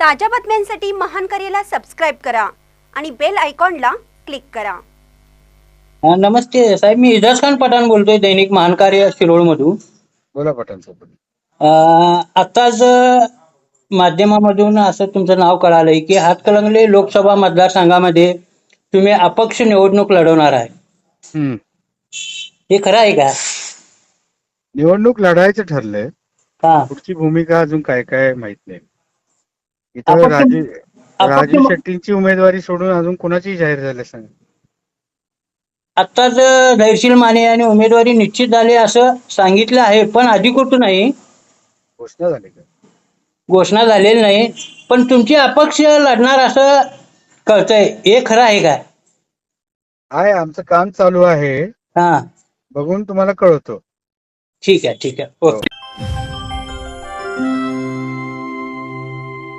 ताज्या बातम्यांसाठी महान करेला सबस्क्राईब करा आणि बेल आयकॉनला क्लिक करा. नमस्ते. साहेब मी इजाज खान पठाण बोलतोय दैनिक महानकार्य शिरोळमधून. बोला पठाण साहेब. अं, आताच माध्यमामधून असं तुमचं नाव कळालंय की हातकलंगले लोकसभा मतदारसंघामध्ये तुम्ही अपक्ष निवडणूक लढवणार आहे. हम्म. हे खरं आहे का? निवडणूक लढायचं ठरलंय. हा. पुढची भूमिका अजून काय काय माहीत नाही. इथं राजे राजू शेट्टींची उमेदवारी सोडून अजून कोणाची जाहीर झाली सांग आत्ताच अं, धैर्यशील माने यांनी उमेदवारी निश्चित झाली असं सांगितलं आहे पण अधिकृत नाही. घोषणा झाली का? घोषणा झालेली नाही. पण तुमची अपक्ष लढणार असं कळतंय. हे खरं आहे का? आहे आमचं काम चालू आहे. हा. बघून तुम्हाला कळवतो. ठीक आहे ठीक आहे. ओके.